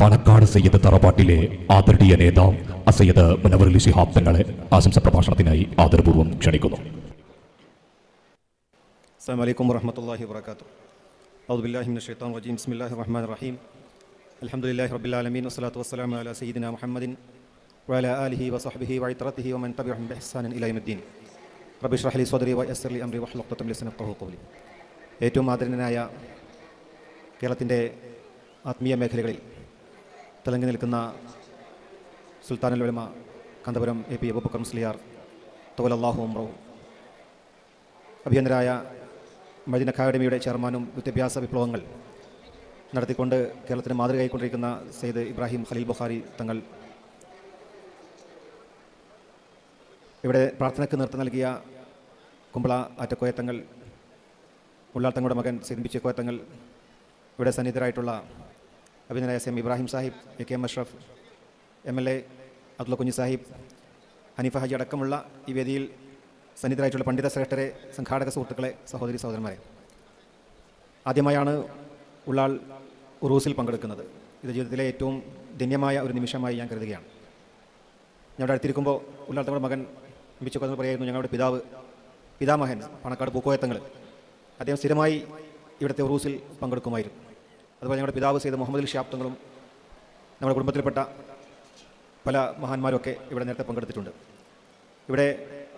പണക്കാട് സയ്യദ് തറവാട്ടിലെ ആദരണീയ നേതാവ് അസയ്യദ് മുനവർ ശിഹാബ് തങ്ങളെ ആശംസ പ്രഭാഷണത്തിനായി ആദരപൂർവം ക്ഷണിക്കുന്നു. അസ്സാം വലൈക്കും വറഹമത്തല്ലാഹി വാത്തു ഔദുബില്ലാഹിം ഷെയ്ത്താൻ വജീം ബിസ്മില്ലാഹി റഹ്മാൻ റഹീം. അലഹമുല്ലാഹി റബ്ബിലാലമീൻ വസ്സലാത്തു വസ്സലാം അല സയ്യിദിന മുഹമ്മദിൻ വഅല ആലിഹി വസഹ്ബിഹി വഇത്രതിഹി വമൻ തബിഅഹും ബിഹ്സാനൻ ഇലാ യൗമിദ്ദീൻ. റബ്ബി ഇഷ്റഹ് ലി സ്വദ്രി വയസ്സർ ലി അംരി വഹ്ലുഖ് തത്തം ലിസന ഖൗലി. ഏറ്റവും ആദരണീയനായ കേരളത്തിന്റെ ആത്മീയ മേഖലകളിൽ തിളങ്ങി നിൽക്കുന്ന സുൽത്താനുൽ ഉലമ കന്തപുരം എ പി അബൂബക്കർ മുസ്ലിയാർ തോലല്ലാഹു ഉംറവും അഭിയന്തരായ മദീൻ അക്കാദമിയുടെ ചെയർമാനും വിദ്യാഭ്യാസ വിപ്ലവങ്ങൾ നടത്തിക്കൊണ്ട് കേരളത്തിന് മാതൃകയായിക്കൊണ്ടിരിക്കുന്ന സെയ്ദ് ഇബ്രാഹിം ഖലീൽ ബുഖാരി തങ്ങൾ ഇവിടെ പ്രാർത്ഥനയ്ക്ക് നേതൃത്വം നൽകിയ കുമ്പള ആറ്റക്കോയത്തങ്ങൾ തങ്ങൾ തങ്ങളുടെ മകൻ സെയ്ദ് ബിച്ചക്കോയത്തങ്ങൾ ഇവിടെ സന്നിധരായിട്ടുള്ള അഭിനയ S M Ibrahim Sahib A K M Ashraf M L A Abdulla Kunju Sahib Haneefa Haji അടക്കമുള്ള ഈ വേദിയിൽ സന്നിധരായിട്ടുള്ള പണ്ഡിത ശ്രേഷ്ഠരെ സംഘാടക സുഹൃത്തുക്കളെ സഹോദരി സഹോദരന്മാരെ. ആദ്യമായാണ് ഉള്ളാൾ ഉറൂസിൽ പങ്കെടുക്കുന്നത്. ഇത് ജീവിതത്തിലെ ഏറ്റവും ധന്യമായ ഒരു നിമിഷമായി ഞാൻ കരുതുകയാണ്. ഞങ്ങളുടെ അടുത്തിരിക്കുമ്പോൾ ഉള്ളാൾ തങ്ങളുടെ മകൻ മിച്ചക്കൊന്ന് പറയായിരുന്നു ഞങ്ങളുടെ പിതാവ് പിതാമഹൻ പണക്കാട് പൂക്കോയത്തങ്ങൾ അദ്ദേഹം സ്ഥിരമായി ഇവിടുത്തെ ഉറൂസിൽ പങ്കെടുക്കുമായിരുന്നു. അതുപോലെ ഞങ്ങളുടെ പിതാവ് ചെയ്ത മുഹമ്മദ് അലി ഷാപ്തങ്ങളും നമ്മുടെ കുടുംബത്തിൽപ്പെട്ട പല മഹാന്മാരൊക്കെ ഇവിടെ നേരത്തെ പങ്കെടുത്തിട്ടുണ്ട്. ഇവിടെ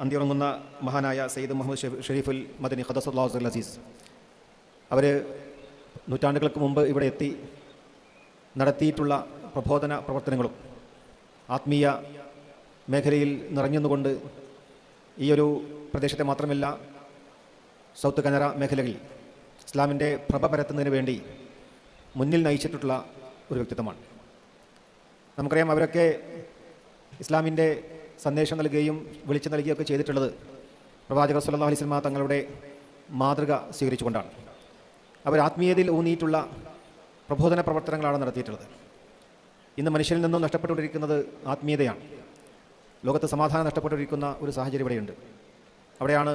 അന്തിയുറങ്ങുന്ന മഹാനായ സയ്യിദ് മുഹമ്മദ് ഷെരീഫുൽ മദനി ഖദസുല്ലാഹുൽ അസീസ്. അവർ നൂറ്റാണ്ടുകൾക്ക് മുമ്പ് ഇവിടെ എത്തി നടത്തിയിട്ടുള്ള പ്രബോധന പ്രവർത്തനങ്ങളും ആത്മീയ മേഖലയിൽ നിറഞ്ഞുകൊണ്ട് ഈ ഒരു പ്രദേശത്തെ മാത്രമല്ല സൗത്ത് കനറ മേഖലകളിൽ ഇസ്ലാമിന്റെ പ്രഭ പരത്തുന്നതിന് വേണ്ടി മുന്നിൽ നയിച്ചിട്ടുള്ള ഒരു വ്യക്തിത്വമാണ്. നമുക്കറിയാം അവരൊക്കെ ഇസ്ലാമിന്റെ സന്ദേശം നൽകുകയും വിളിച്ചു നൽകുകയൊക്കെ ചെയ്തിട്ടുള്ളത് പ്രവാചകർ സല്ലാ അലൈഹി വസല്ലമ തങ്ങളുടെ മാതൃക സ്വീകരിച്ചുകൊണ്ടാണ്. അവർ ആത്മീയതയിൽ ഊന്നിയിട്ടുള്ള പ്രബോധന പ്രവർത്തനങ്ങളാണ് നടത്തിയിട്ടുള്ളത്. ഇന്ന് മനുഷ്യരിൽ നിന്നും നഷ്ടപ്പെട്ടുകൊണ്ടിരിക്കുന്നത് ആത്മീയതയാണ്. ലോകത്ത് സമാധാനം നഷ്ടപ്പെട്ടിരിക്കുന്ന ഒരു സാഹചര്യം ഇവിടെയുണ്ട്. അവിടെയാണ്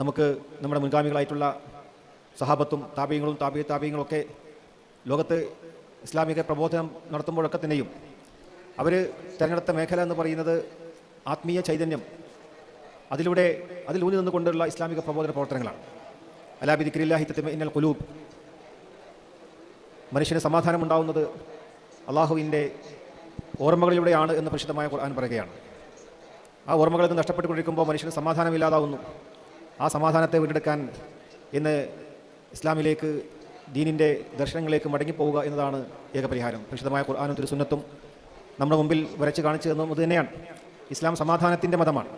നമുക്ക് നമ്മുടെ മുൻഗാമികളായിട്ടുള്ള സഹാബത്തും താപീയങ്ങളും താപീയ താപീയങ്ങളും ഒക്കെ ലോകത്ത് ഇസ്ലാമിക പ്രബോധനം നടത്തുമ്പോഴൊക്കെ തന്നെയും അവർ തിരഞ്ഞെടുത്ത മേഖല എന്ന് പറയുന്നത് ആത്മീയ ചൈതന്യം അതിലൂടെ അതിലൂന്നി നിന്നുകൊണ്ടുള്ള ഇസ്ലാമിക പ്രബോധന പ്രവർത്തനങ്ങളാണ്. അലാബിദിക്രില്ലാഹി തത്തിമ ഇന്നൽ കുലൂബ് മനുഷ്യന് സമാധാനം ഉണ്ടാവുന്നത് അള്ളാഹുവിന്റെ ഓർമ്മകളിലൂടെയാണ് എന്ന് പ്രസിദ്ധമായ ഖുർആൻ പറയുകയാണ്. ആ ഓർമ്മകളിൽ നിന്ന് നഷ്ടപ്പെട്ടുകൊണ്ടിരിക്കുമ്പോൾ മനുഷ്യന് സമാധാനമില്ലാതാവുന്നു. ആ സമാധാനത്തെ വീണ്ടെടുക്കാൻ ഇന്ന് ഇസ്ലാമിലേക്ക് ദീനിന്റെ ദർശനങ്ങളിലേക്ക് മടങ്ങിപ്പോവുക എന്നതാണ് ഏകപരിഹാരം. വിശദമായ ഖുർആാനും തിരുസുന്നത്തും നമ്മുടെ മുമ്പിൽ വരച്ച് കാണിച്ചു തന്നതും തന്നെയാണ്. ഇസ്ലാം സമാധാനത്തിന്റെ മതമാണ്.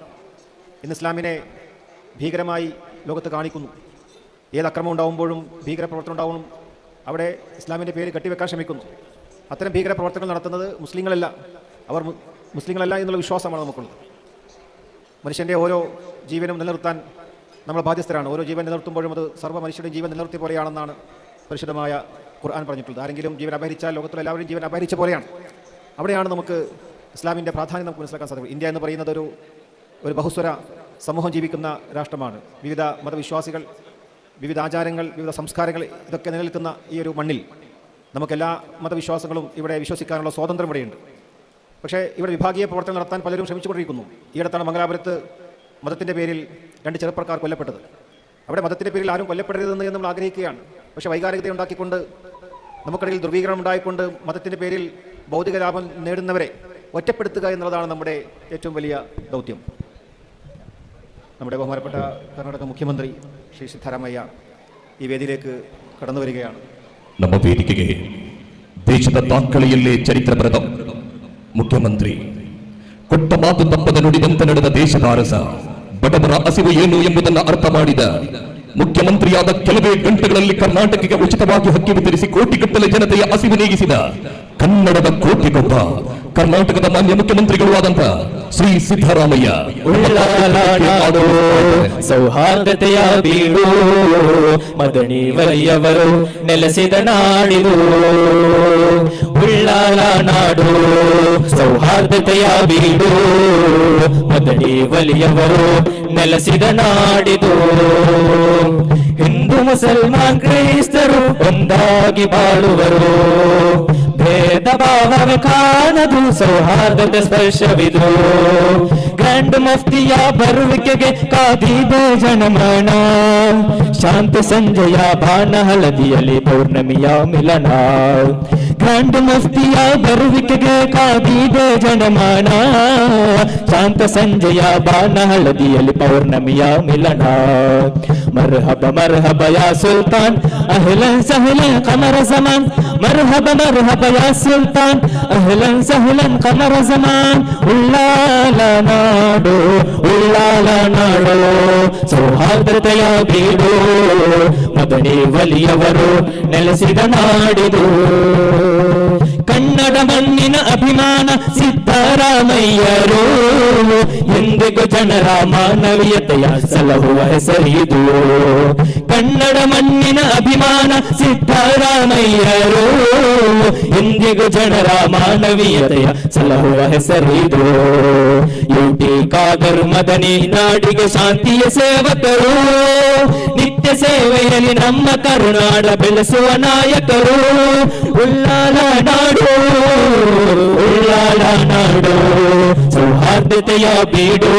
ഇന്ന് ഇസ്ലാമിനെ ഭീകരമായി ലോകത്ത് കാണിക്കുന്നു. ഏത് അക്രമം ഉണ്ടാകുമ്പോഴും ഭീകരപ്രവർത്തനം ഉണ്ടാവും അവിടെ ഇസ്ലാമിന്റെ പേര് കെട്ടിവെക്കാൻ ശ്രമിക്കുന്നു. അത്തരം ഭീകരപ്രവർത്തനങ്ങൾ നടത്തുന്നത് മുസ്ലിങ്ങളല്ല. അവർ മുസ്ലിങ്ങളല്ല എന്നുള്ള വിശ്വാസമാണ് നമുക്കുള്ളത്. മനുഷ്യന്റെ ഓരോ ജീവനും നിലനിർത്താൻ നമ്മൾ ബാധ്യസ്ഥരാണ്. ഓരോ ജീവൻ നിലനിർത്തുമ്പോഴും അത് സർവ മനുഷ്യരുടെയും ജീവൻ നിലനിർത്തിയ പോലെയാണെന്നാണ് പരിശുദ്ധമായ ഖുർആൻ പറഞ്ഞിട്ടുള്ളത്. ആരെങ്കിലും ജീവൻ അപഹരിച്ചാൽ ലോകത്തുള്ള എല്ലാവരും ജീവൻ അപഹരിച്ച പോലെയാണ്. അവിടെയാണ് നമുക്ക് ഇസ്ലാമിന്റെ പ്രാധാന്യം നമുക്ക് മനസ്സിലാക്കാൻ സാധിക്കും. ഇന്ത്യ എന്ന് പറയുന്നത് ഒരു ഒരു ബഹുസ്വര സമൂഹം ജീവിക്കുന്ന രാഷ്ട്രമാണ്. വിവിധ മതവിശ്വാസികൾ വിവിധ ആചാരങ്ങൾ വിവിധ സംസ്കാരങ്ങൾ ഇതൊക്കെ നിലനിൽക്കുന്ന ഈ ഒരു മണ്ണിൽ നമുക്കെല്ലാ മതവിശ്വാസങ്ങളും ഇവിടെ വിശ്വസിക്കാനുള്ള സ്വാതന്ത്ര്യം ഇവിടെയുണ്ട്. പക്ഷേ ഇവിടെ വിഭാഗീയ പ്രവർത്തനം നടത്താൻ പലരും ശ്രമിച്ചുകൊണ്ടിരിക്കുന്നു. ഈയിടത്താണ് മംഗലാപുരത്ത് മതത്തിന്റെ പേരിൽ രണ്ട് ചെറുപ്പക്കാർ കൊല്ലപ്പെട്ടത്. അവിടെ മതത്തിന്റെ പേരിൽ ആരും കൊല്ലപ്പെടരുതെന്ന് നമ്മൾ ആഗ്രഹിക്കുകയാണ്. പക്ഷേ വൈകാരികത ഉണ്ടാക്കിക്കൊണ്ട് നമുക്കിടയിൽ ധ്രുവീകരണം ഉണ്ടായിക്കൊണ്ട് മതത്തിൻ്റെ പേരിൽ ഭൗതിക ലാഭം നേടുന്നവരെ ഒറ്റപ്പെടുത്തുക എന്നുള്ളതാണ് നമ്മുടെ ഏറ്റവും വലിയ ദൗത്യം നമ്മുടെ ബഹുമാനപ്പെട്ട കർണാടക മുഖ്യമന്ത്രി ശ്രീ സിദ്ധാരാമയ്യ ഈ വേദിയിലേക്ക് കടന്നു വരികയാണ് ನಮ್ಮ ವೇದಿಕೆಗೆ ದೇಶದ ದಾಖಲೆಯಲ್ಲೇ ಚರಿತ್ರಭರತ ಮುಖ್ಯಮಂತ್ರಿ ಕೊಟ್ಟ ಮಾತು ತಪ್ಪದ ನುಡಿದಂತೆ ನಡೆದ ದೇಶದಾರಸ ಬಡವರ ಹಸಿವು ಏನು ಎಂಬುದನ್ನು ಅರ್ಥ ಮಾಡಿದ ಮುಖ್ಯಮಂತ್ರಿಯಾದ ಕೆಲವೇ ಗಂಟೆಗಳಲ್ಲಿ ಕರ್ನಾಟಕಕ್ಕೆ ಉಚಿತವಾಗಿ ಹಕ್ಕಿ ವಿತರಿಸಿ ಕೋಟಿಗಟ್ಟಲೆ ಜನತೆಯ ಹಸಿವು ನೀಗಿಸಿದ ಕನ್ನಡದ ಕೋಟಿಗೊಬ್ಬ, ಕರ್ನಾಟಕದ ಮಾನ್ಯ ಮುಖ್ಯಮಂತ್ರಿಗಳು ಆದಂತ ಶ್ರೀ ಸಿದ್ದರಾಮಯ್ಯ. ಸೌಹಾರ್ದತೆಯ ಬೀಡು ಮದಣಿ ವಲಿಯವರು ನೆಲೆಸಿದ ನಾಡಿದು. ಉಳ್ಳಾಲ ನಾಡು, ಸೌಹಾರ್ದತೆಯ ಬೀಡು. ಮದನಿ ವಲಿಯವರು ನೆಲೆಸಿದ ನಾಡಿದು. ಹಿಂದೂ ಮುಸಲ್ಮಾನ್ ಕ್ರೈಸ್ತರು ಒಂದಾಗಿ ಬಾಳುವರು. ಭೇದ ಭಾವ ಕಾಣದು ಸೌಹಾರ್ದದ ಸ್ಪರ್ಶವಿದು. ಗ್ರ್ಯಾಂಡ್ ಮುಫ್ತಿಯ ಬರುವಿಕೆಗೆ ಕಾದಿ ಜನಮನ ಶಾಂತ ಸಂಜೆಯ ಬಾಣ ಹಳದಿಯಲ್ಲಿ ಪೌರ್ಣಮಿಯ ಮಿಲನ. ಗ್ರ್ಯಾಂಡ್ ಮುಫ್ತಿಯ ಬರುವಿಕೆಗೆ ಕಾದಿದೆ ಜನಮನ ಶಾಂತ ಸಂಜೆಯ ಬಾಣ ಹಳದಿಯಲ್ಲಿ ಪೌರ್ಣಮಿಯ ಮಿಲನ ಮರ್ಹಬ ಮರ್ಹಬ ಯಾ ಸುಲ್ತಾನ್ ಅಹ್ಲನ್ ಸಹ್ಲನ್ ಕಮರ ಜಮಾನ್ ಮರ್ಹಬ ಮರ್ಹಬ ಯಾ ಸುಲ್ತಾನ್ ಅಹ್ಲನ್ ಸಹ್ಲನ್ ಕಮರ ಜಮಾನ್ ಉಳ್ಳಾಲ ನಾಡು ಉಳ್ಳಾಲ ನಾಡು ಸೌಹಾರ್ದತೆಯ ಬೀಡು ಮದನಿ ವಲಿಯವರು ನೆಲೆಸಿದ ನಾಡಿದು ಕನ್ನಡ ಮಣ್ಣಿನ ಅಭಿಮಾನ ಸಿದ್ದರಾಮಯ್ಯರು ಎಂದಿಗೂ ಜನರ ಮಾನವೀಯತೆಯ ಸಲಹುವ ಹೆಸರಿದು ಕನ್ನಡ ಮಣ್ಣಿನ ಅಭಿಮಾನ ಸಿದ್ದರಾಮಯ್ಯರು ಎಂದಿಗೂ ಜನರ ಮಾನವೀಯತೆಯ ಸಲಹುವ ಹೆಸರಿದು ಯುಟಿ ಕಾದರು ಮದನಿ ನಾಡಿಗೆ ಶಾಂತಿಯ ಸೇವಕರು ನಿತ್ಯ ಸೇವೆಯಲ್ಲಿ ನಮ್ಮ ಕರುನಾಡ ಬೆಳೆಸುವ ನಾಯಕರು ಉಳ್ಳಾಲ ನಾಡು ಉಳ್ಳಾಲ ನಾಡು ಸೌಹಾರ್ದತೆಯ ಬೀಡು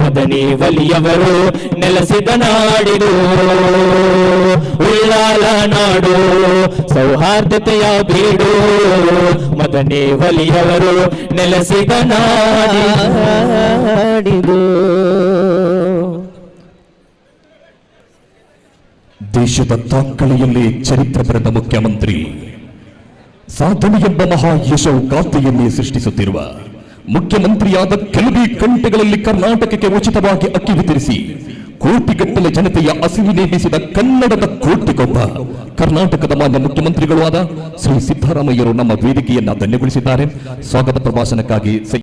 ಮದನಿ ವಲಿಯವರು ನೆಲೆಸಿದ ನಾಡಿದು ಉಳ್ಳಾಲ ನಾಡು ಸೌಹಾರ್ದತೆಯ ಬೀಡು ಮದನಿ ವಲಿಯವರು ನೆಲೆಸಿದ ನಾಡಿದು ದೇಶದ ದಾಖಲೆಯಲ್ಲಿ ಚರಿತ್ರೆ ಬರೆದ ಮುಖ್ಯಮಂತ್ರಿ. ಸಾಧನೆ ಎಂಬ ಮಹಾ ಯಶವು ಖಾತೆಯನ್ನೇ ಸೃಷ್ಟಿಸುತ್ತಿರುವ ಮುಖ್ಯಮಂತ್ರಿಯಾದ ಕೆಲವೇ ಗಂಟೆಗಳಲ್ಲಿ ಕರ್ನಾಟಕಕ್ಕೆ ಉಚಿತವಾಗಿ ಅಕ್ಕಿ ವಿತರಿಸಿ ಕೋಟಿಗಟ್ಟಲೆ ಜನತೆಯ ಹಸಿವಿನೇಮಿಸಿದ ಕನ್ನಡದ ಕೋಟಿಗೊಬ್ಬ ಕರ್ನಾಟಕದ ಮಾನ್ಯ ಮುಖ್ಯಮಂತ್ರಿಗಳು ಆದ ಶ್ರೀ ಸಿದ್ದರಾಮಯ್ಯರು ನಮ್ಮ ವೇದಿಕೆಯನ್ನ ಧನ್ಯಗೊಳಿಸಿದ್ದಾರೆ. ಸ್ವಾಗತ ಪ್ರಭಾಷಣಕ್ಕಾಗಿ